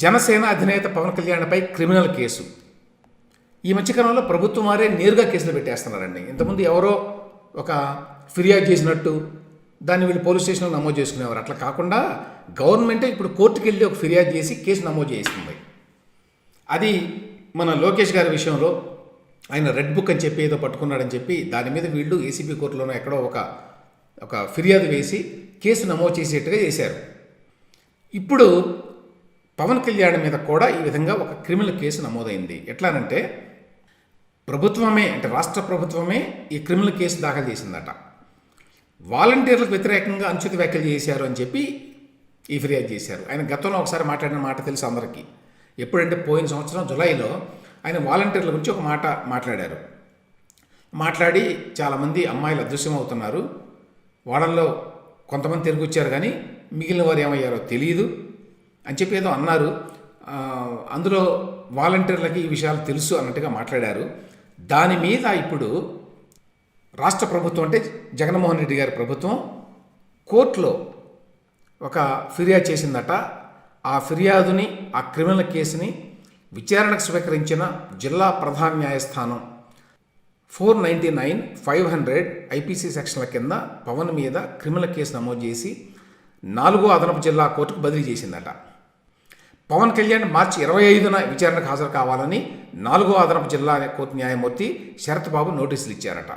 జనసేన అధినేత Pawan కళ్యాణ్పై criminal case. ఈ మధ్యకాలంలో ప్రభుత్వం వారే నేరుగా కేసులు పెట్టేస్తున్నారండి. ఇంతకుముందు ఎవరో ఒక ఫిర్యాదు చేసినట్టు దాన్ని వీళ్ళు పోలీస్ స్టేషన్లో నమోదు చేసుకునేవారు. అట్లా కాకుండా గవర్నమెంటే ఇప్పుడు కోర్టుకు వెళ్ళి ఒక ఫిర్యాదు చేసి కేసు నమోదు చేస్తుంది అది మన లోకేష్ గారి విషయంలో ఆయన రెడ్ బుక్ అని చెప్పి ఏదో పట్టుకున్నాడని చెప్పి దాని మీద వీళ్ళు ఏసీబీ కోర్టులోనో ఎక్కడో ఒక ఒక ఫిర్యాదు వేసి కేసు నమోదు చేసేట్టుగా చేశారు. ఇప్పుడు పవన్ కళ్యాణ్ మీద కూడా ఈ విధంగా ఒక క్రిమినల్ కేసు నమోదైంది. ఎట్లానంటే ప్రభుత్వమే అంటే రాష్ట్ర ప్రభుత్వమే ఈ క్రిమినల్ కేసు దాఖలు చేసిందట. వాలంటీర్లకు వ్యతిరేకంగా అనుచిత వ్యాఖ్యలు చేశారు అని చెప్పి ఈ ఫిర్యాదు చేశారు. ఆయన గతంలో ఒకసారి మాట్లాడిన మాట తెలుసు అందరికీ. ఎప్పుడంటే పోయిన సంవత్సరం జులైలో ఆయన వాలంటీర్ల గురించి ఒక మాట మాట్లాడారు. మాట్లాడి చాలామంది అమ్మాయిలు అదృశ్యం అవుతున్నారు. వాళ్ళల్లో కొంతమంది తిరిగి వచ్చారు కానీ మిగిలిన వారు ఏమయ్యారో తెలియదు అని చెప్పి ఏదో అన్నారు. అందులో వాలంటీర్లకి ఈ విషయాలు తెలుసు అన్నట్టుగా మాట్లాడారు. దాని మీద ఇప్పుడు రాష్ట్ర ప్రభుత్వం అంటే జగన్మోహన్ రెడ్డి గారి ప్రభుత్వం కోర్టులో ఒక ఫిర్యాదు చేసిందట. ఆ ఫిర్యాదుని ఆ క్రిమినల్ కేసుని విచారణకు స్వీకరించిన జిల్లా ప్రధాన న్యాయస్థానం four ninety nine five hundred IPC సెక్షన్ల కింద పవన్ మీద క్రిమినల్ కేసు నమోదు చేసి నాలుగో అదనపు జిల్లా కోర్టుకు బదిలీ చేసిందట. పవన్ కళ్యాణ్ మార్చి ఇరవై ఐదున విచారణకు హాజరు కావాలని నాలుగో అదనపు జిల్లా కోర్టు న్యాయమూర్తి శరత్ బాబు నోటీసులు ఇచ్చారట.